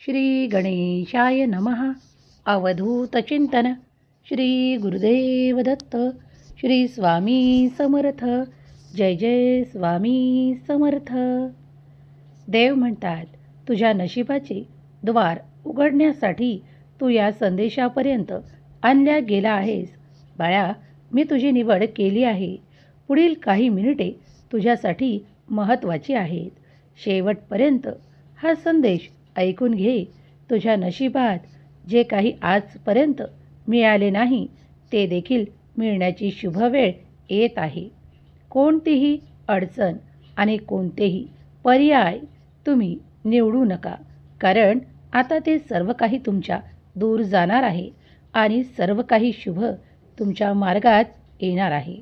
श्री गणेशाय नमः अवधूतचिंतन श्री गुरुदेव दत्त। श्री स्वामी समर्थ। जय जय स्वामी समर्थ। देव म्हणतात तुझ्या नशिबाचे द्वार उघडण्यासाठी तू या संदेशापर्यंत आणल्या गेला आहेस. बाळा मी तुझी निवड केली आहे. पुढील काही मिनिटे तुझ्यासाठी महत्त्वाची आहेत. शेवटपर्यंत हा संदेश ऐकून घे. तुझ्या नशिबात जे काही आजपर्यंत मिळाले नाही ते देखील मिळण्याची शुभ वेळ येत आहे. कोणतीही अडचण आणि कोणतेही पर्याय तुम्ही निवडू नका. कारण आता ते सर्व काही तुमच्या दूर जाणार आहे आणि सर्व काही शुभ तुमच्या मार्गात येणार आहे.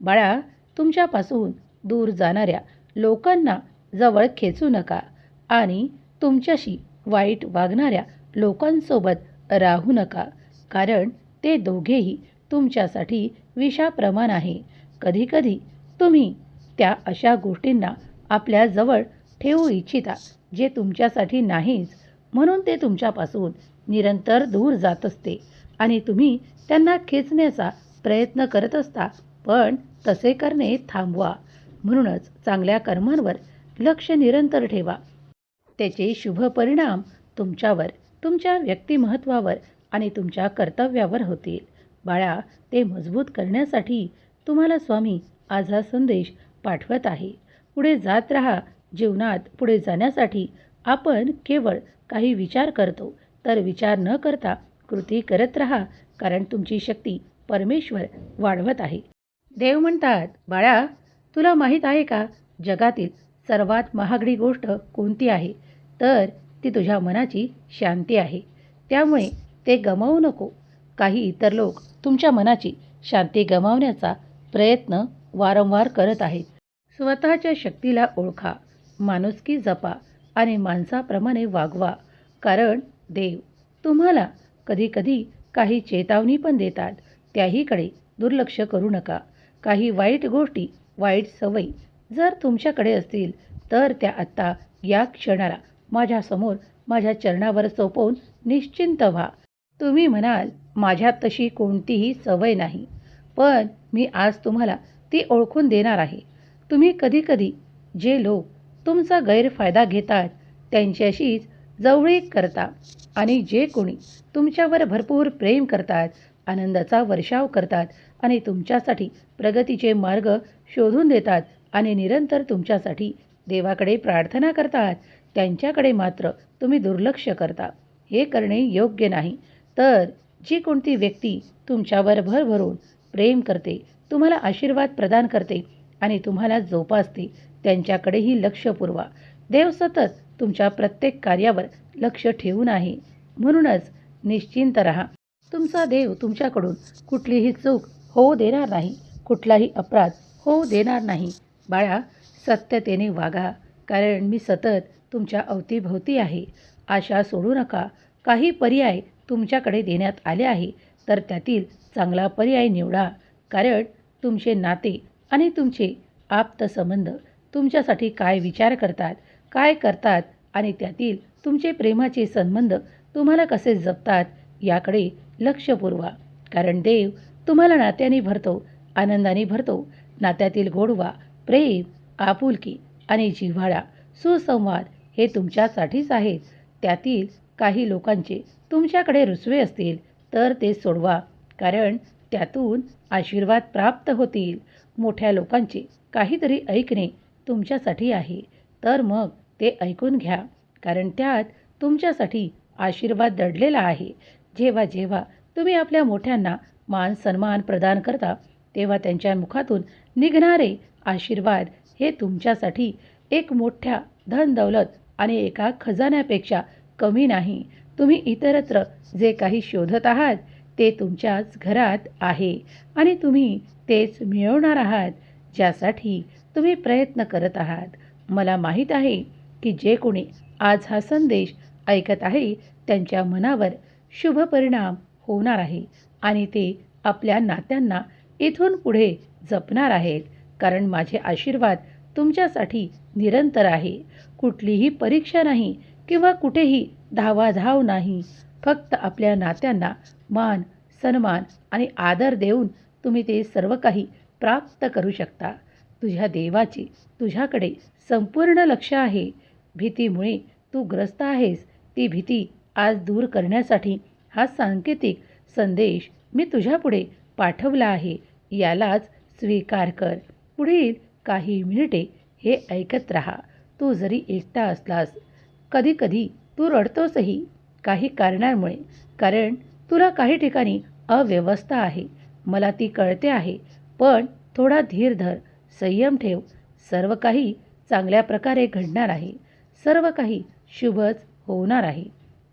बाळा तुमच्यापासून दूर जाणाऱ्या लोकांना जवळ खेचू नका आणि तुमच्याशी वाईट वागणाऱ्या लोकांसोबत राहू नका. कारण ते दोघेही तुमच्यासाठी विषाप्रमाण आहे. कधीकधी तुम्ही त्या अशा गोष्टींना आपल्याजवळ ठेवू इच्छिता जे तुमच्यासाठी नाहीच म्हणून ते तुमच्यापासून निरंतर दूर जात असते आणि तुम्ही त्यांना खेचण्याचा प्रयत्न करत असता पण तसे करणे थांबवा. म्हणूनच चांगल्या कर्मांवर लक्ष निरंतर ठेवा. त्याचे शुभ परिणाम तुमच्यावर तुमच्या व्यक्तिमत्त्वावर आणि तुमच्या कर्तव्यावर होतील. बाळा ते मजबूत करण्यासाठी तुम्हाला स्वामी आज हा संदेश पाठवत आहे. पुढे जात राहा. जीवनात पुढे जाण्यासाठी आपण केवळ काही विचार करतो. तर विचार न करता कृती करत राहा कारण तुमची शक्ती परमेश्वर वाढवत आहे. देव म्हणतात बाळा तुला माहीत आहे का? जगातील सर्वात महागडी गोष्ट कोणती आहे? तर ती तुझ्या मनाची शांती आहे. त्यामुळे ते गमावू नको. काही इतर लोक तुमच्या मनाची शांती गमावण्याचा प्रयत्न वारंवार करत आहेत. स्वतःच्या शक्तीला ओळखा. माणुसकी जपा आणि माणसाप्रमाणे वागवा. कारण देव तुम्हाला कधीकधी काही चेतावणी पण देतात. त्याहीकडे दुर्लक्ष करू नका. काही वाईट गोष्टी वाईट सवयी जर तुमच्याकडे असतील तर त्या आत्ता या क्षणाला माझ्यासमोर माझ्या चरणावर सोपवून निश्चिंत व्हा. तुम्ही म्हणाल माझ्यात तशी कोणतीही सवय नाही. पण मी आज तुम्हाला ती ओळखून देणार आहे. तुम्ही कधीकधी जे लोक तुमचा गैरफायदा घेतात त्यांच्याशीच जवळीक करता आणि जे कोणी तुमच्यावर भरपूर प्रेम करतात आनंदाचा वर्षाव करतात आणि तुमच्यासाठी प्रगतीचे मार्ग शोधून देतात आणि निरंतर तुमच्यासाठी देवाकडे प्रार्थना करतात त्यांच्याकडे मात्र तुम्ही दुर्लक्ष करता. हे करणे योग्य नाही. तर जी कोणती व्यक्ती तुमच्यावर भरभरून प्रेम करते तुम्हाला आशीर्वाद प्रदान करते आणि तुम्हाला जोपासते त्यांच्याकडेही लक्ष पुरवा. देव सतत तुमच्या प्रत्येक कार्यावर लक्ष ठेवून आहे. म्हणूनच निश्चिंत राहा. तुमचा देव तुमच्याकडून कुठलीही चूक होऊ देणार नाही कुठलाही अपराध होऊ देणार नाही. बाळा सत्यतेने वागा कारण मी सतत तुमच्या अवतीभोवती आहे. आशा सोडू नका. काही पर्याय तुमच्याकडे देण्यात आले आहे. तर त्यातील चांगला पर्याय निवडा. कारण तुमचे नाते आणि तुमचे आप्तसंबंध तुमच्यासाठी काय विचार करतात काय करतात आणि त्यातील तुमचे प्रेमाचे संबंध तुम्हाला कसे जपतात याकडे लक्ष पुरवा. कारण देव तुम्हाला नात्याने भरतो आनंदाने भरतो. नात्यातील गोडवा प्रेम आपुलकी आणि जिव्हाळा सुसंवाद हे तुमच्यासाठीच आहेत त्यातील काही लोकांचे तुमच्याकडे रुसवे असतील तर ते सोडवा कारण त्यातून आशीर्वाद प्राप्त होतील. मोठ्या लोकांचे काहीतरी ऐकणे तुमच्यासाठी आहे तर मग ते ऐकून घ्या कारण त्यात तुमच्यासाठी आशीर्वाद दडलेला आहे. जेव्हा जेव्हा तुम्ही आपल्या मोठ्यांना मान सन्मान प्रदान करता तेव्हा त्यांच्या मुखातून निघणारे आशीर्वाद हे तुमच्यासाठी एक मोठ्या धन दौलत आणि एका खजान्यापेक्षा कमी नाही. तुम्ही इतरत्र जे काही शोधत आहात ते तुमच्याच घरात आहे आणि तुम्ही तेच मिळवणार आहात ज्यासाठी तुम्ही प्रयत्न करत आहात. मला माहीत आहे की जे कोणी आज हा संदेश ऐकत आहे त्यांच्या मनावर शुभ परिणाम होणार आहे आणि ते आपल्या नात्यांना इथून पुढे जपणार आहेत कारण माझे आशीर्वाद तुमच्यासाठी निरंतर आहे. कुठलीही परीक्षा नाही किंवा कुठेही धावाधाव नाही. फक्त आपल्या नात्यांना मान सन्मान आणि आदर देऊन तुम्ही ते सर्व काही प्राप्त करू शकता. तुझ्या देवाची तुझ्याकडे संपूर्ण लक्ष आहे. भीतीमुळे तू ग्रस्त आहेस. ती भीती आज दूर करण्यासाठी हा सांकेतिक संदेश मी तुझ्यापुढे पाठवला आहे. यालाच स्वीकार कर. पुढील काही मिनिटे हे ऐकत राहा. तू जरी एकटा असलास कधीकधी तू रडतोसही. काही कारणांमुळे कारण तुला काही ठिकाणी अव्यवस्था आहे. मला ती कळते आहे पण थोडा धीर धर संयम ठेव. सर्व काही चांगल्या प्रकारे घडणार आहे. सर्व काही शुभच होणार आहे.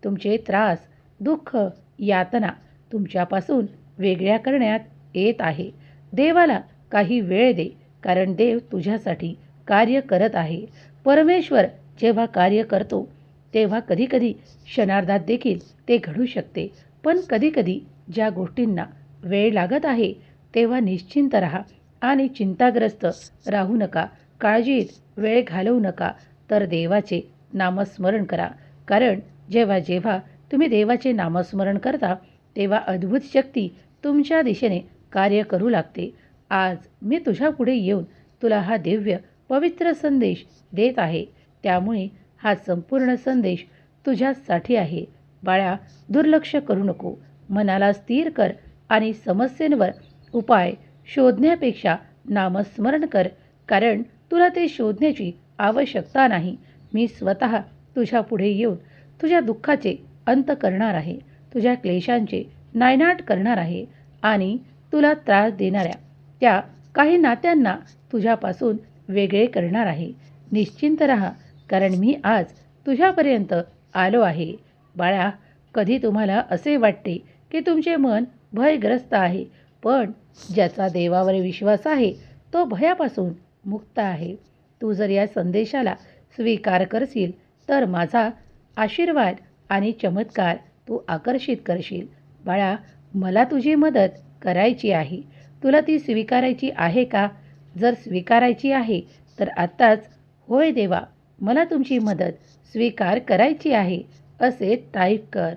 तुमचे त्रास दुःख यातना तुमच्यापासून वेगळ्या करण्यात येत आहे. देवाला काही वेळ दे कारण देव तुझ्यासाठी कार्य करत आहे. परमेश्वर जेव्हा कार्य करतो तेव्हा कधीकधी क्षणार्धात देखील ते घडू शकते. पण कधीकधी ज्या गोष्टींना वेळ लागत आहे तेव्हा निश्चिंत राहा आणि चिंताग्रस्त राहू नका. काळजीत वेळ घालवू नका. तर देवाचे नामस्मरण करा. कारण जेव्हा जेव्हा तुम्ही देवाचे नामस्मरण करता तेव्हा अद्भुत शक्ती तुमच्या दिशेने कार्य करू लागते. आज मी तुझ्या पुढे येऊन तुला हा दिव्य पवित्र संदेश देत आहे. त्यामुळे हा संपूर्ण संदेश तुझ्यासाठी आहे. बाळा दुर्लक्ष करू नको. मनाला स्थिर कर आणि समस्येंवर उपाय शोधण्यापेक्षा नामस्मरण कर कारण तुला ते शोधण्याची आवश्यकता नाही. मी स्वतः तुझ्या पुढे येऊन तुझ्या दुःखाचे अंत करणार आहे. तुझ्या क्लेशांचे नायनाट करणार आहे. आणि तुला त्रास देणाऱ्या त्या काही नात्यांना तुझ्यापासून वेगळे करणार आहे. निश्चिंत राहा कारण मी आज तुझ्यापर्यंत आलो आहे. बाळा कधी तुम्हाला असे वाटते की तुमचे मन भयग्रस्त आहे पण ज्याचा देवावर विश्वास आहे तो भयापासून मुक्त आहे. तू जर या संदेशाला स्वीकार करशील तर माझा आशीर्वाद आणि चमत्कार तू आकर्षित करशील. बाळा मला तुझी मदत करायची आहे. तुला ती स्वीकारायची आहे का? जर स्वीकारायची आहे तर आत्ताच होय देवा मला तुमची मदत स्वीकार करायची आहे असे टाईप कर.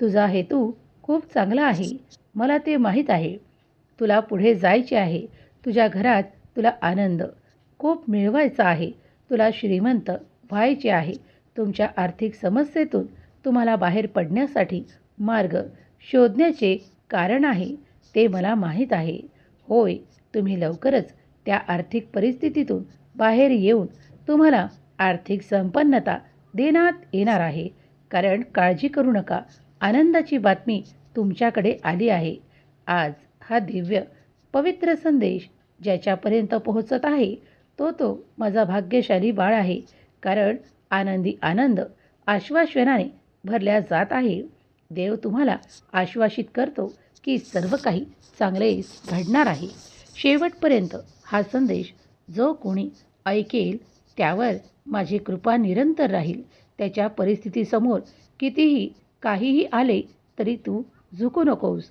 तुझा हेतू खूप चांगला आहे मला ते माहीत आहे. तुला पुढे जायचे आहे तुझ्या घरात तुला आनंद खूप मिळवायचा आहे तुला श्रीमंत व्हायचे आहे. तुमच्या आर्थिक समस्येतून तुम्हाला बाहेर पडण्यासाठी मार्ग शोधण्याचे कारण आहे ते मला माहीत आहे. होय तुम्ही लवकरच त्या आर्थिक परिस्थितीतून बाहेर येऊन तुम्हाला आर्थिक संपन्नता देण्यात येणार आहे. कारण काळजी करू नका. आनंदाची बातमी तुमच्याकडे आली आहे. आज हा दिव्य पवित्र संदेश ज्याच्यापर्यंत पोहोचत आहे तो तो माझा भाग्यशाली बाळ आहे. कारण आनंदी आनंद आश्वासनाने भरल्या जात आहे. देव तुम्हाला आश्वासित करतो की सर्व काही चांगले घडणार आहे. शेवटपर्यंत हा संदेश जो कोणी ऐकेल त्यावर माझी कृपा निरंतर राहील. त्याच्या परिस्थितीसमोर कितीही काहीही आले तरी तू झुकू नकोस.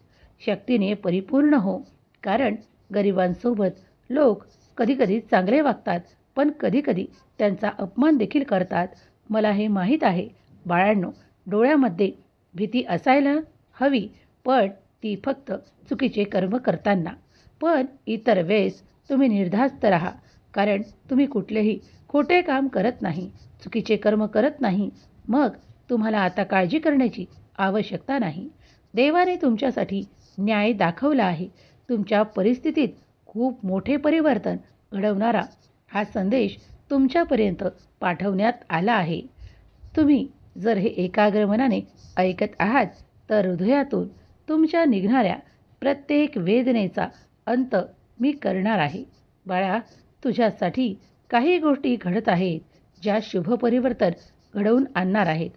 शक्तीने परिपूर्ण हो. कारण गरिबांसोबत लोक कधीकधी चांगले वागतात पण कधीकधी त्यांचा अपमान देखील करतात. मला हे माहीत आहे. बाळांनो डोळ्यामध्ये भीती असायला हवी पण ती फक्त चुकीचे कर्म करताना. पण इतर वेळेस तुम्ही निर्धास्त राहा. कारण तुम्ही कुठलेही खोटे काम करत नाही चुकीचे कर्म करत नाही. मग तुम्हाला आता काळजी करण्याची आवश्यकता नाही. देवाने तुमच्यासाठी न्याय दाखवला आहे. तुमच्या परिस्थितीत खूप मोठे परिवर्तन घडवणारा हा संदेश तुमच्यापर्यंत पाठवण्यात आला आहे. तुम्ही जर हे एकाग्र मनाने ऐकत आहात तर हृदयातून तुमच्या निघणाऱ्या प्रत्येक वेदनेचा अंत मी करणार आहे. बाळा तुझ्यासाठी काही गोष्टी घडत आहेत ज्या शुभ परिवर्तन घडवून आणणार आहेत.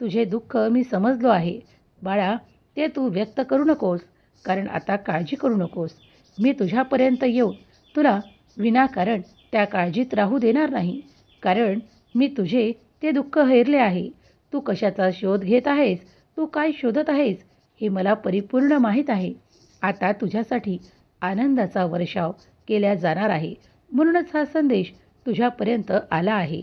तुझे दुःख मी समजलो आहे. बाळा ते तू व्यक्त करू नकोस कारण आता काळजी करू नकोस. मी तुझ्यापर्यंत येऊन तुला विनाकारण त्या काळजीत राहू देणार नाही कारण मी तुझे ते दुःख हेरले आहे. तू कशाचा शोध घेत आहेस? तू काय शोधत आहेस? हे मला परिपूर्ण माहीत आहे. आता तुझ्यासाठी आनंदाचा वर्षाव केल्या जाणार आहे. म्हणूनच हा संदेश तुझ्यापर्यंत आला आहे.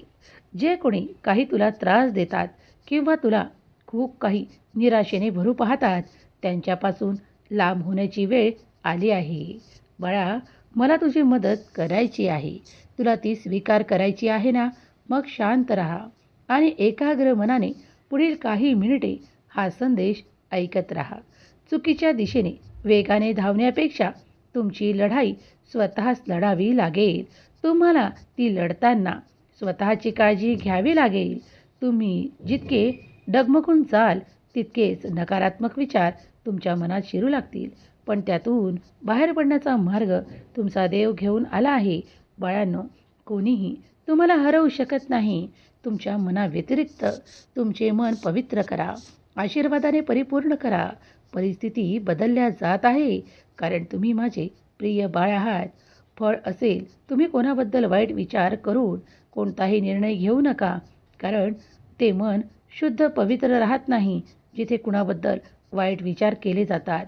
जे कोणी काही तुला त्रास देतात किंवा तुला खूप काही निराशेने भरू पाहतात त्यांच्यापासून लांब होण्याची वेळ आली आहे. बाळा मला तुझी मदत करायची आहे. तुला ती स्वीकार करायची आहे ना? मग शांत राहा आणि एकाग्र मनाने पुढील काही मिनिटे हा संदेश ऐकत राहा. चुकीच्या दिशेने वेगाने धावण्यापेक्षा तुमची लढाई स्वतःच लढावी लागेल. तुम्हाला ती लढताना स्वतःची काळजी घ्यावी लागेल. तुम्ही जितके डगमगून जाल तितकेच नकारात्मक विचार तुमच्या मनात शिरू लागतील. पण त्यातून बाहेर पडण्याचा मार्ग तुमचा देव घेऊन आला आहे. बाळांनो कोणीही तुम्हाला हरवू शकत नाही. तुमच्या मनाव्यतिरिक्त तुमचे मन पवित्र करा. आशीर्वादाने परिपूर्ण करा. परिस्थिती बदलल्या जात आहे. कारण तुम्ही माझे प्रिय बाळ आहात फळ असेल तुम्ही कोणाबद्दल वाईट विचार करून कोणताही निर्णय घेऊ नका. कारण ते मन शुद्ध पवित्र राहत नाही जिथे कुणाबद्दल वाईट विचार केले जातात.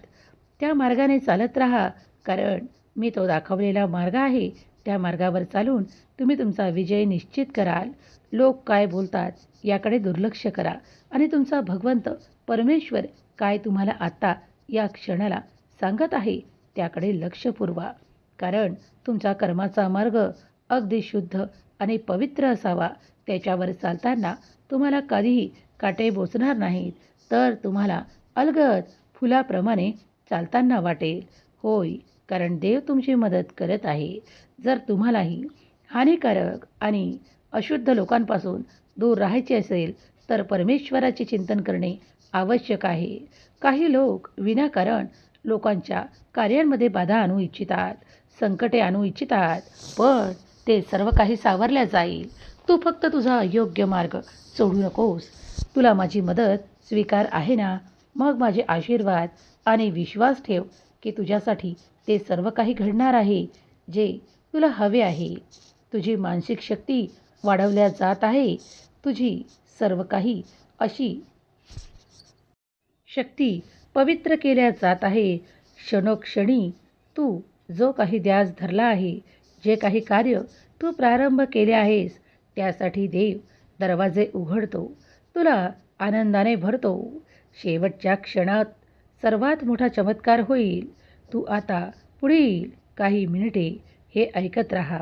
त्या मार्गाने चालत राहा. कारण मी तो दाखवलेला मार्ग आहे. त्या मार्गावर चालून तुम्ही तुमचा विजय निश्चित कराल. लोक काय बोलतात याकडे दुर्लक्ष करा. आणि तुमचा भगवंत परमेश्वर काय तुम्हाला आत्ता या क्षणाला सांगत आहे. त्याकडे लक्ष पुरवा. कारण तुमचा कर्माचा मार्ग अगदी शुद्ध आणि पवित्र असावा. त्याच्यावर चालताना तुम्हाला कधीही काटे बोचणार नाहीत. तर तुम्हाला अलगद फुलाप्रमाणे चालताना वाटेल. होय कारण देव तुमची मदत करत आहे. जर तुम्हालाही हानिकारक आणि अशुद्ध लोकांपासून दूर राहायचे असेल तर परमेश्वराचे चिंतन करणे आवश्यक आहे. काही लोक विनाकारण लोकांच्या कार्यांमध्ये बाधा आणू इच्छितात संकटे आणू इच्छितात पण ते सर्व काही सावरल्या जाईल. तू फक्त तुझा योग्य मार्ग सोडू नकोस. तुला माझी मदत स्वीकार आहे ना? मग माझे आशीर्वाद आणि विश्वास ठेव की तुझ्यासाठी ते सर्व काही घडणार आहे जे तुला हवे आहे. तुझी मानसिक शक्ती वाढवल्या जात आहे. तुझी सर्व काही अशी शक्ती पवित्र केल्या जात आहे. क्षणोक्षणी तू जो काही ध्यास धरला आहे जे काही कार्य तू प्रारंभ केले आहेस त्यासाठी देव दरवाजे उघडतो. तुला आनंदाने भरतो. शेवटच्या क्षणात सर्वात मोठा चमत्कार होईल. तू आता पुढील काही मिनिटे हे ऐकत राहा.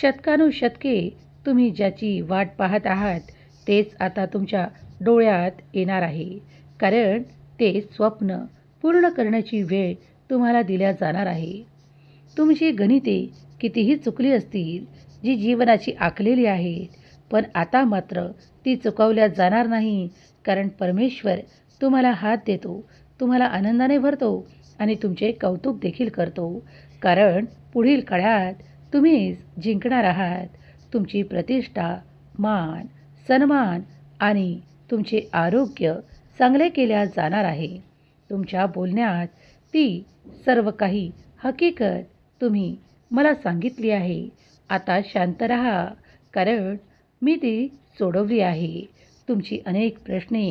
शतकानुशतके तुम्ही ज्याची वाट पाहत आहात तेच आता तुमच्या डोळ्यात येणार आहे. कारण ते स्वप्न पूर्ण करण्याची वेळ तुम्हाला दिल्या जाणार आहे. तुमची गणिते कितीही चुकली असतील जी जीवनाची आखलेली आहेत पण आता मात्र ती चुकवल्या जाणार नाही कारण परमेश्वर तुम्हाला हात देतो तुम्हाला आनंदाने भरतो आणि तुमचे कौतुक देखील करतो. कारण पुढील काळात तुम्हीच जिंकणार आहात. तुमची प्रतिष्ठा मान सन्मान आणि तुमचे आरोग्य चांगले केल्या जाणार आहे. तुमच्या बोलण्यात ती सर्व काही हकीकत तुम्ही मला सांगितली आहे. आता शांत रहा कारण मी ती सोडवली आहे. तुमची अनेक प्रश्ने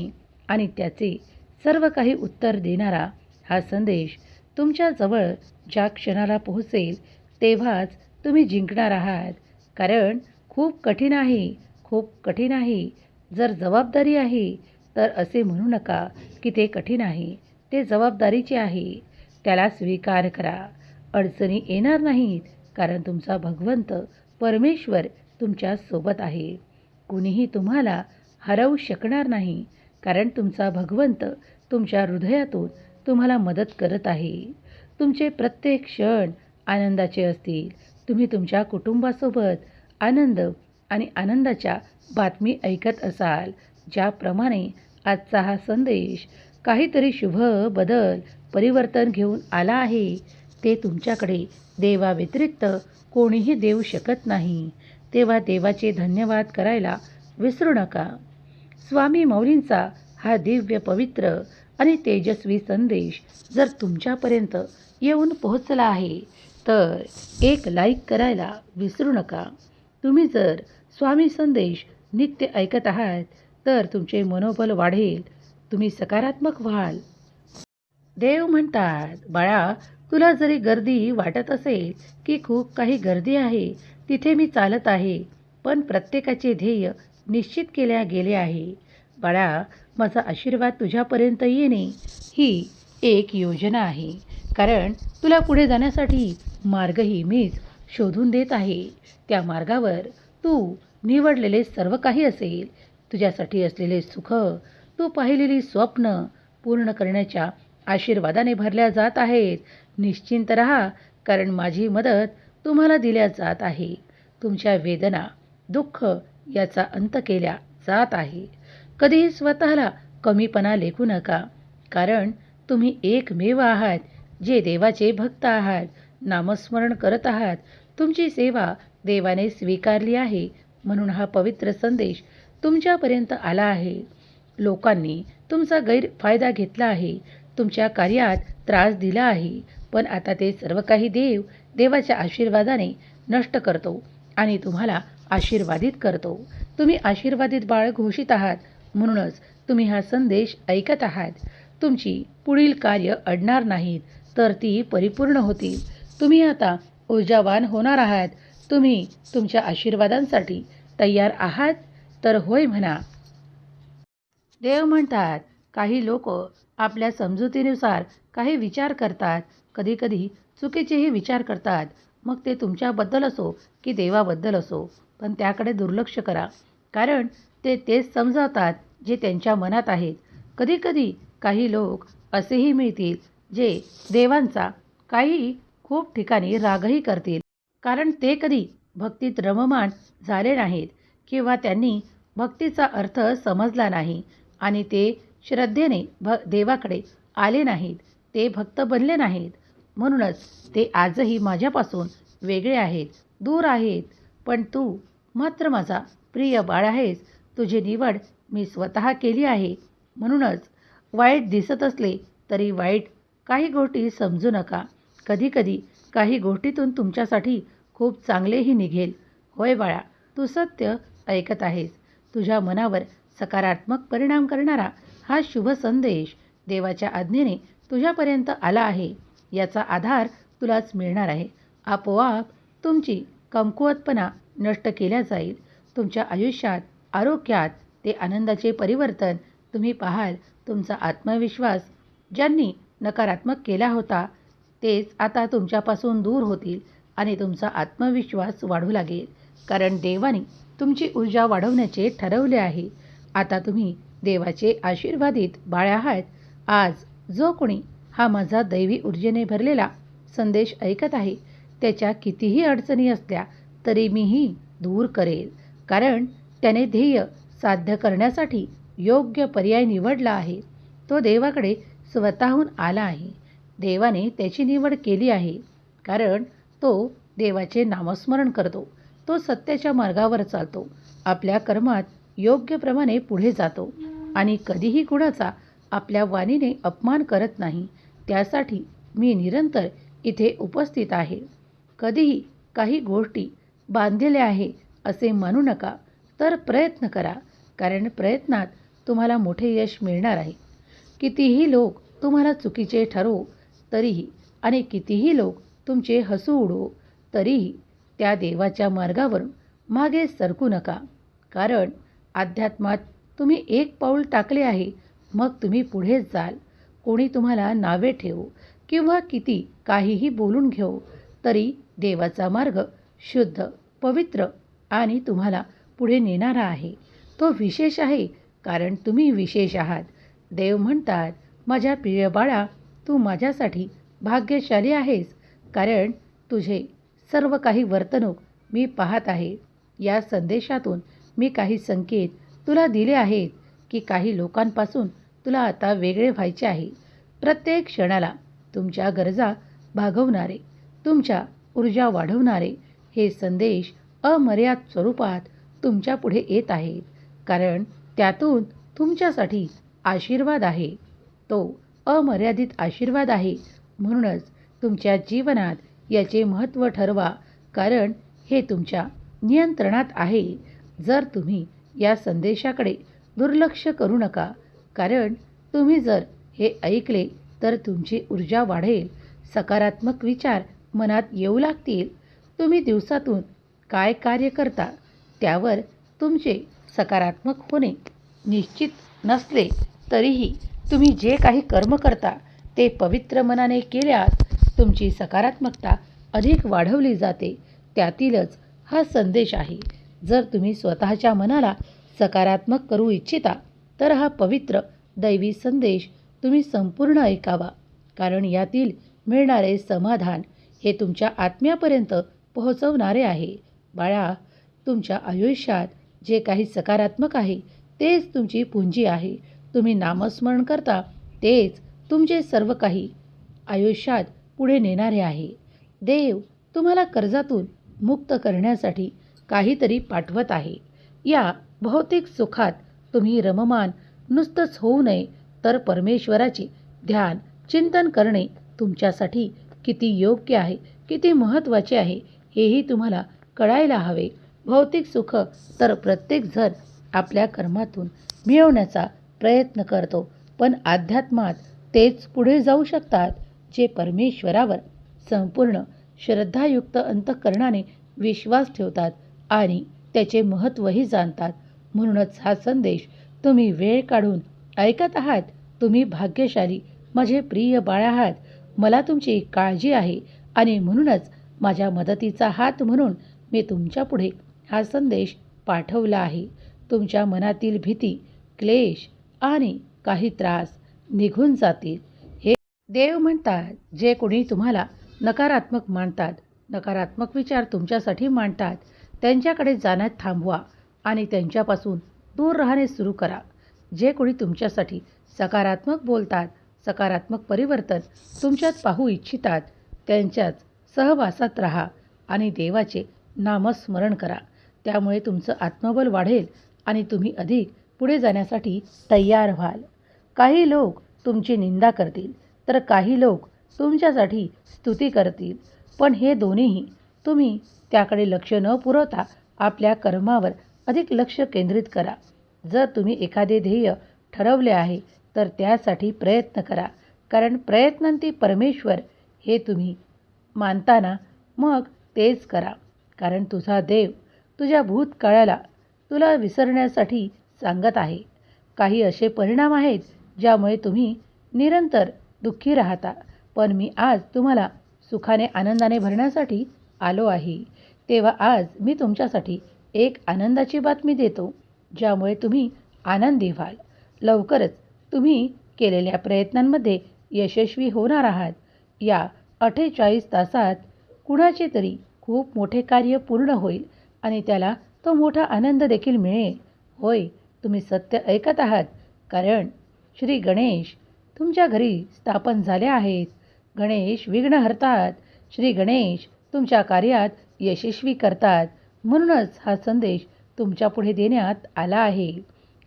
आणि त्याचे सर्व काही उत्तर देणारा हा संदेश तुमच्याजवळ ज्या क्षणाला पोहोचेल तेव्हाच तुम्ही जिंकणार आहात. कारण खूप कठीण आहे खूप कठीण आहे. जर जबाबदारी आहे तर असे म्हणू नका की ते कठीण आहे. ते जबाबदारीचे आहे. त्याला स्वीकार करा. अडचणी येणार नाहीत कारण तुमचा भगवंत परमेश्वर तुमच्यासोबत आहे. कुणीही तुम्हाला हरवू शकणार नाही कारण तुमचा भगवंत तुमच्या हृदयातून तुम्हाला मदत करत आहे. तुमचे प्रत्येक क्षण आनंदाचे असतील. तुम्ही तुमच्या कुटुंबासोबत आनंद आणि आनंदाच्या बातमी ऐकत असाल ज्याप्रमाणे आजचा हा संदेश काहीतरी शुभ बदल परिवर्तन घेऊन आला आहे. ते तुमच्याकडे देवाव्यतिरिक्त कोणीही देऊ शकत नाही. तेव्हा देवाचे धन्यवाद करायला विसरू नका. स्वामी मौलींचा हा दिव्य पवित्र आणि तेजस्वी संदेश जर तुमच्यापर्यंत येऊन पोहोचला आहे तर एक लाईक करायला विसरू नका. तुम्ही जर स्वामी संदेश नित्य ऐकत आहात तर तुमचे मनोबल वाढेल. तुम्ही सकारात्मक व्हाल. देव म्हणतात बाळा तुला जरी गर्दी वाटत असेल की खूप काही गर्दी आहे तिथे मी चालत आहे पण प्रत्येकाचे ध्येय निश्चित केल्या गेले आहे. बाळा माझा आशीर्वाद तुझ्यापर्यंत येणे ही एक योजना आहे. कारण तुला पुढे जाण्यासाठी मार्गही मीच शोधून देत आहे. त्या मार्गावर तू निवडलेले सर्व काही असेल. तुझ्यासाठी असलेले सुख तू पाहिलेली स्वप्न पूर्ण करण्याच्या आशीर्वादाने भरल्या जात आहेत. निश्चिंत रहा कारण माझी मदत तुम्हाला दिल्या जात आहे. तुमच्या वेदना दुःख याचा अंत केल्या जात आहे. कधीही स्वतःला कमीपणा लेखू नका कारण तुम्ही एकमेव आहात जे देवाचे भक्त आहात नामस्मरण करत आहात. तुमची सेवा देवाने स्वीकारली आहे म्हणून हा पवित्र संदेश तुमच्यापर्यंत आला आहे. लोकांनी तुमचा गैरफायदा घेतला आहे. तुमच्या कार्यात त्रास दिला आहे. पण आता ते सर्व काही देव देवाच्या आशीर्वादाने नष्ट करतो आणि तुम्हाला आशीर्वादित करतो. तुम्ही आशीर्वादित बाळ घोषित आहात. म्हणूनच तुम्ही हा संदेश ऐकत आहात. तुमची पुढील कार्य अडणार नाहीत तर ती परिपूर्ण होतील. तुम्ही आता ऊर्जावान होणार आहात. तुम्ही तुमच्या आशीर्वादांसाठी तयार आहात. तर होय म्हणा. देव म्हणतात काही लोक आपल्या समजुतीनुसार काही विचार करतात कधीकधी चुकीचेही विचार करतात मग ते तुमच्याबद्दल असो की देवाबद्दल असो पण त्याकडे दुर्लक्ष करा. कारण ते तेच समजावतात जे त्यांच्या मनात आहेत. कधीकधी काही लोक असेही मिळतील जे देवांचा काही खूप ठिकाणी रागही करतील. कारण ते कधी भक्तीत रममाण झाले नाहीत. किंवा त्यांनी भक्तीचा अर्थ समजला नाही आणि ते श्रद्धेने भ देवाकडे आले नाहीत ते भक्त बनले नाहीत. म्हणूनच ते आजही माझ्यापासून वेगळे आहेत दूर आहेत. पण तू मात्र माझा प्रिय बाळ आहेस तुझी निवड मी स्वतः केली आहे. म्हणूनच वाईट दिसत असले तरी वाईट काही गोष्टी समजू नका. कधीकधी काही गोष्टीतून तुमच्यासाठी खूप चांगलेही निघेल. होय बाळा तू सत्य ऐकत आहेस. तुझ्या मनावर सकारात्मक परिणाम करणारा हा शुभ संदेश देवाच्या आज्ञेने तुझ्यापर्यंत आला आहे. याचा आधार तुलाच मिळणार आहे. आपोआप तुमची कमकुवतपणा नष्ट केल्या जाईल. तुमच्या आयुष्यात आरोग्यात ते आनंदाचे परिवर्तन तुम्ही पाहाल. तुमचा आत्मविश्वास ज्यांनी नकारात्मक केला होता तेच आता तुमच्यापासून दूर होतील आणि तुमचा आत्मविश्वास वाढू लागेल. कारण देवाने तुमची ऊर्जा वाढवण्याचे ठरवले आहे. आता तुम्ही देवाचे आशीर्वादित बाळ आहात. आज जो कोणी हा माझा दैवी ऊर्जेने भरलेला संदेश ऐकत आहे त्याच्या कितीही अडचणी असल्या तरी मीही दूर करेल. कारण त्याने ध्येय साध्य करण्यासाठी योग्य पर्याय निवडला आहे. तो देवाकडे स्वतःहून आला आहे. देवाने त्याची निवड केली आहे. कारण तो देवाचे नामस्मरण करतो. तो सत्याच्या मार्गावर चालतो. आपल्या कर्मात योग्यप्रमाणे पुढे जातो आणि कधीही कुणाचा आपल्या वाणीने अपमान करत नाही. त्यासाठी मी निरंतर इथे उपस्थित आहे. कधीही काही गोष्टी बांधलेल्या आहे असे मानू नका तर प्रयत्न करा कारण प्रयत्नात तुम्हाला मोठे यश मिळणार आहे. कितीही लोक तुम्हाला चुकीचे ठरवो तरीही आणि कितीही लोक तुमचे हसू उडवो तरीही त्या देवाच्या मार्गावरून मागे सरकू नका. कारण अध्यात्मात तुम्ही एक पाऊल टाकले आहे मग तुम्ही पुढे जाल. कोणी तुम्हाला नावे ठेवू किंवा किती काहीही बोलून घेऊ तरी देवाचा मार्ग शुद्ध पवित्र आणि तुम्हाला पुढे नेणारा आहे. तो विशेष आहे कारण तुम्ही विशेष आहात. देव म्हणतात माझ्या प्रिय बाळा तू माझ्यासाठी भाग्यशाली आहेस कारण तुझे सर्व काही वर्तणूक मी पाहत आहे. या संदेशातून मी काही संकेत तुला दिले आहेत की काही लोकांपासून तुला आता वेगळे व्हायचे आहे. प्रत्येक क्षणाला तुमच्या गरजा भागवणारे तुमच्या ऊर्जा वाढवणारे हे संदेश अमर्याद स्वरूपात तुमच्यापुढे येत आहेत कारण त्यातून तुमच्यासाठी आशीर्वाद आहे. तो अमर्यादित आशीर्वाद आहे. म्हणूनच तुमच्या जीवनात याचे महत्त्व ठरवा कारण हे तुमच्या नियंत्रणात आहे. जर तुम्ही या संदेशाकडे दुर्लक्ष करू नका कारण तुम्ही जर हे ऐकले तर तुमची ऊर्जा वाढेल. सकारात्मक विचार मनात येऊ लागतील. तुम्ही दिवसातून काय कार्य करता त्यावर तुमचे सकारात्मक होणे निश्चित नसले तरीही तुम्ही जे काही कर्म करता ते पवित्र मनाने केल्यास तुमची सकारात्मकता अधिक वाढवली जाते त्यातीलच हा संदेश आहे. जर तुम्ही स्वतःच्या मनाला सकारात्मक करू इच्छिता तर हा पवित्र दैवी संदेश तुम्ही संपूर्ण ऐकावा कारण यातील मिळणारे समाधान हे तुमच्या आत्म्यापर्यंत पोहोचवणारे आहे. बाळा तुमच्या आयुष्यात जे काही सकारात्मक आहे तेच तुमची पुंजी आहे. तुम्ही नामस्मरण करता तेच तुमचे सर्व काही. आयुष्यात पुढे नेणारे आहे. देव तुम्हाला कर्जातून मुक्त करण्यासाठी काहीतरी पाठवत आहे. या भौतिक सुखात तुम्ही रममान नुसतंच होऊ नये तर परमेश्वराचे ध्यान चिंतन करणे तुमच्यासाठी किती योग्य आहे किती महत्त्वाचे आहे हेही तुम्हाला कळायला हवे. भौतिक सुख तर प्रत्येकजण आपल्या कर्मातून मिळवण्याचा प्रयत्न करतो पण अध्यात्मात तेच पुढे जाऊ शकतात. जे परमेश्वरावर संपूर्ण श्रद्धायुक्त अंतःकरणाने विश्वास ठेवतात आणि त्याचे महत्त्वही जाणतात. म्हणूनच हा संदेश तुम्ही वेळ काढून ऐकत आहात. तुम्ही भाग्यशाली माझे प्रिय बाळ आहात. मला तुमची काळजी आहे आणि म्हणूनच माझ्या मदतीचा हात म्हणून मी तुमच्यापुढे हा संदेश पाठवला आहे. तुमच्या मनातील भीती क्लेश आणि काही त्रास निघून जातील. देव म्हणतात जे कोणी तुम्हाला नकारात्मक मानतात नकारात्मक विचार तुमच्यासाठी मांडतात त्यांच्याकडे जाण्यात थांबवा आणि त्यांच्यापासून दूर राहणे सुरू करा. जे कोणी तुमच्यासाठी सकारात्मक बोलतात सकारात्मक परिवर्तन तुमच्यात पाहू इच्छितात त्यांच्याच सहवासात राहा आणि देवाचे नामस्मरण करा. त्यामुळे तुमचं आत्मबल वाढेल आणि तुम्ही अधिक पुढे जाण्यासाठी तयार व्हाल. काही लोक तुमची निंदा करतील. तर काही लोक तुमच्यासाठी स्तुती करतील. पण हे दोन्हीही तुम्ही त्याकडे लक्ष न पुरवता आपल्या कर्मावर अधिक लक्ष केंद्रित करा. जर तुम्ही एखादे ध्येय ठरवले आहे तर त्यासाठी प्रयत्न करा. कारण प्रयत्नांती परमेश्वर हे तुम्ही मानताना मग तेच करा. कारण तुझा देव तुझ्या भूतकाळाला तुला विसरण्यासाठी सांगत आहे. काही असे परिणाम आहेत ज्यामुळे तुम्ही निरंतर दुःखी राहता. पण मी आज तुम्हाला सुखाने आनंदाने भरण्यासाठी आलो आहे. तेव्हा आज मी तुमच्यासाठी एक आनंदाची बातमी देतो ज्यामुळे तुम्ही आनंदी व्हाल. लवकरच तुम्ही केलेल्या प्रयत्नांमध्ये यशस्वी होणार आहात. या अठ्ठेचाळीस तासात कुणाचे तरी खूप मोठे कार्य पूर्ण होईल आणि त्याला तो मोठा आनंद देखील मिळेल. होय तुम्ही सत्य ऐकत आहात. कारण श्री गणेश तुमच्या घरी स्थापन झाले आहेत. गणेश विघ्न हरतात. श्री गणेश तुमच्या कार्यात यशस्वी करतात. म्हणूनच हा संदेश तुमच्यापुढे देण्यात आला आहे.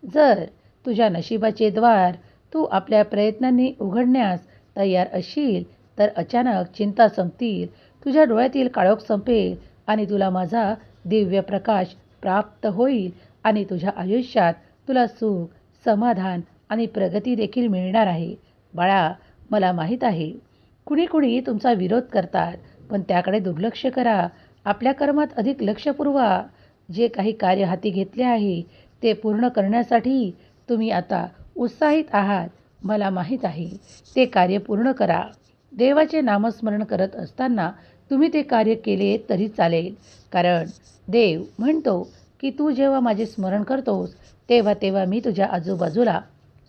जर तुझ्या नशिबाचे द्वार तू आपल्या प्रयत्नांनी उघडण्यास तयार असशील तर अचानक चिंता संपतील. तुझ्या डोळ्यातील काळोख संपेल आणि तुला माझा दिव्य प्रकाश प्राप्त होईल आणि तुझ्या आयुष्यात तुला सुख समाधान आणि प्रगती देखील मिळणार आहे. बाळा मला माहीत आहे. कुणी कुणी तुमचा विरोध करतात पण त्याकडे दुर्लक्ष करा. आपल्या कर्मात अधिक लक्ष पुरवा. जे काही कार्य हाती घेतले आहे ते पूर्ण करण्यासाठी तुम्ही आता उत्साहित आहात. मला माहीत आहे. ते कार्य पूर्ण करा. देवाचे नामस्मरण करत असताना तुम्ही ते कार्य केले तरी चालेल. कारण देव म्हणतो की तू जेव्हा माझे स्मरण करतोस तेव्हा तेव्हा मी तुझ्या आजूबाजूला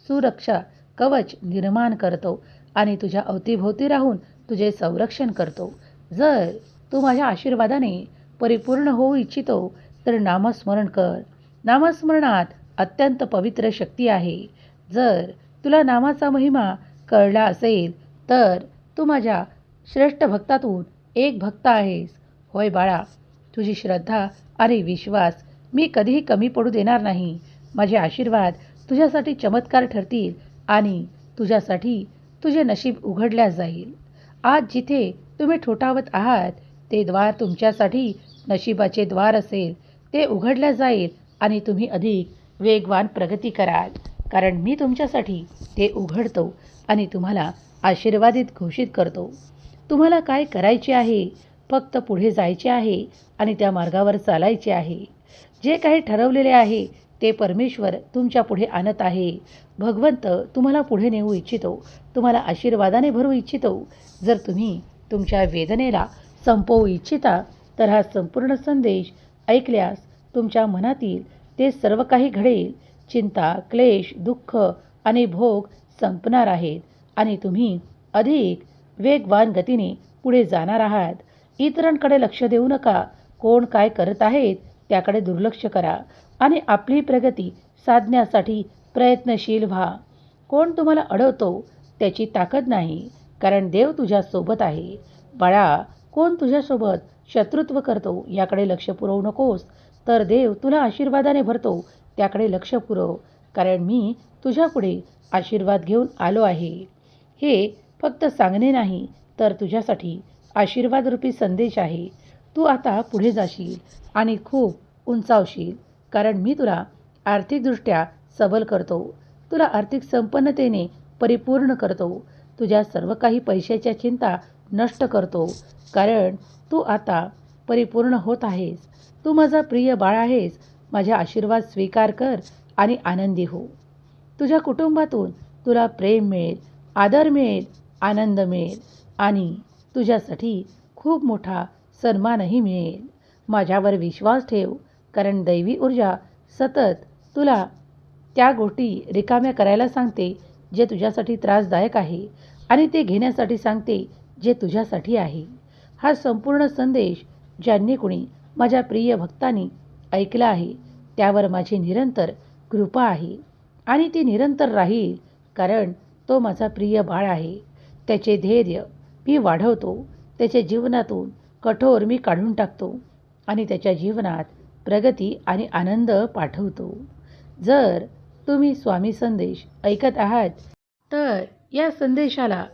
सुरक्षा कवच निर्माण करतो आणि तुझ्या अवतीभोवती राहून तुझे संरक्षण करतो. जर तू माझ्या आशीर्वादाने परिपूर्ण होऊ इच्छितो तर नामस्मरण कर. नामस्मरणात अत्यंत पवित्र शक्ती आहे. जर तुला नामाचा महिमा कळला असेल तर तू माझ्या श्रेष्ठ भक्तातून एक भक्त आहेस. होय बाळा तुझी श्रद्धा आणि विश्वास मी कधीही कमी पडू देणार नाही. माझे आशीर्वाद तुझ्यासाठी चमत्कार ठरतील आणि तुझ्यासाठी तुझे नशीब उघडल्या जाईल. आज जिथे तुम्ही ठोठावत आहात ते द्वार तुमच्यासाठी नशिबाचे द्वार असेल. ते उघडल्या जाईल आणि तुम्ही अधिक वेगवान प्रगती कराल. कारण मी तुमच्यासाठी ते उघडतो आणि तुम्हाला आशीर्वादित घोषित करतो. तुम्हाला काय करायचे आहे? फक्त पुढे जायचे आहे आणि त्या मार्गावर चालायचे आहे. जे काही ठरवलेले आहे ते परमेश्वर तुमच्यापुढे आणत आहे. भगवंत तुम्हाला पुढे नेऊ इच्छितो. तुम्हाला आशीर्वादाने भरू इच्छितो. जर तुम्ही तुमच्या वेदनेला संपवू इच्छिता तर हा संपूर्ण संदेश ऐकल्यास तुमच्या मनातील ते सर्व काही घडेल. चिंता क्लेश दुःख आणि भोग संपणार आहेत आणि तुम्ही अधिक वेगवान गतीने पुढे जाणार आहात. इतरांकडे लक्ष देऊ नका. कोण काय करत आहेत त्याकडे दुर्लक्ष करा. आणि आपली प्रगती साधण्यासाठी प्रयत्नशील व्हा. कोण तुम्हाला अडवतो त्याची ताकद नाही कारण देव तुझ्यासोबत आहे. बाळा कोण तुझ्यासोबत शत्रुत्व करतो याकडे लक्ष पुरवू नकोस तर देव तुला आशीर्वादाने भरतो त्याकडे लक्ष पुरव कारण मी तुझ्यापुढे आशीर्वाद घेऊन आलो आहे. हे फक्त सांगणे नाही तर तुझ्यासाठी आशीर्वादरूपी संदेश आहे. तू आता पुढे जाशील आणि खूप उंचावशील. कारण मी तुला आर्थिकदृष्ट्या सबल करतो. तुला आर्थिक संपन्नतेने परिपूर्ण करतो. तुझ्या सर्व काही पैशाच्या चिंता नष्ट करतो. कारण तू आता परिपूर्ण होत आहेस. तू माझा प्रिय बाळ आहेस. माझ्या आशीर्वाद स्वीकार कर आणि आनंदी हो. तुझ्या कुटुंबातून तुला प्रेम मिळेल आदर मिळेल आनंद मिळेल आणि तुझ्यासाठी खूप मोठा सन्मानही मिळेल. माझ्यावर विश्वास ठेव. कारण दैवी ऊर्जा सतत तुला त्या गोष्टी रिकाम्या करायला सांगते जे तुझ्यासाठी त्रासदायक आहे आणि ते घेण्यासाठी सांगते जे तुझ्यासाठी आहे. हा संपूर्ण संदेश ज्यांनी कुणी माझ्या प्रिय भक्तांनी ऐकला आहे त्यावर माझी निरंतर कृपा आहे आणि ती निरंतर राहील कारण तो माझा प्रिय बाळ आहे. त्याचे धैर्य मी वाढवतो त्याच्या जीवनातून कठोर मी काढून टाकतो आणि त्याच्या जीवनात प्रगती आणि आनंद पाठवतो. जर तुम्ही स्वामी संदेश ऐकत आहात तर या संदेशाला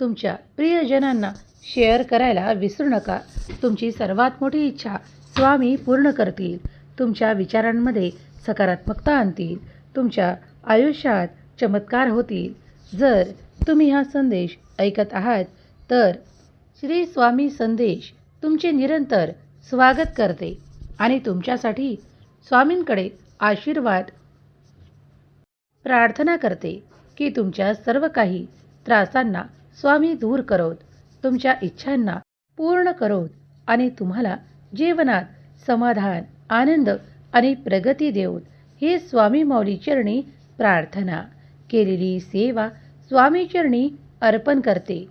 तुमच्या प्रियजनांना शेअर करायला विसरू नका. तुमची सर्वात मोठी इच्छा स्वामी पूर्ण करतील. तुमच्या विचारांमध्ये सकारात्मकता आणतील. तुमच्या आयुष्यात चमत्कार होतील. जर तुम्ही हा संदेश ऐकत आहात तर श्री स्वामी संदेश तुमचे निरंतर स्वागत करते. आणि तुमच्यासाठी स्वामींकडे आशीर्वाद. प्रार्थना करते की तुमच्या सर्व काही त्रासांना स्वामी दूर करोत तुमच्या इच्छांना पूर्ण करोत आणि तुम्हाला जीवनात समाधान आनंद आणि प्रगती देऊत. हे स्वामी माऊली चरणी प्रार्थना. केलेली सेवा स्वामी चरणी अर्पण करते.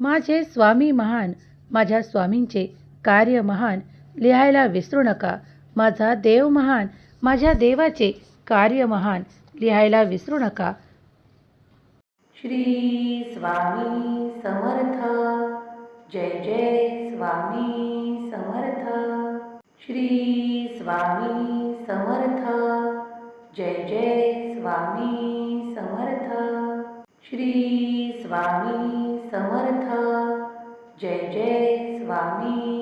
माझे स्वामी महान माझ्या स्वामींचे कार्य महान लिहायला विसरू नका. माझा देव महान माझ्या देवाचे कार्य महान लिहायला विसरू नका. श्री स्वामी समर्थ. जय जय स्वामी समर्थ. श्री स्वामी समर्थ. जय जय स्वामी समर्थ. श्री स्वामी समर्थ. जय जय स्वामी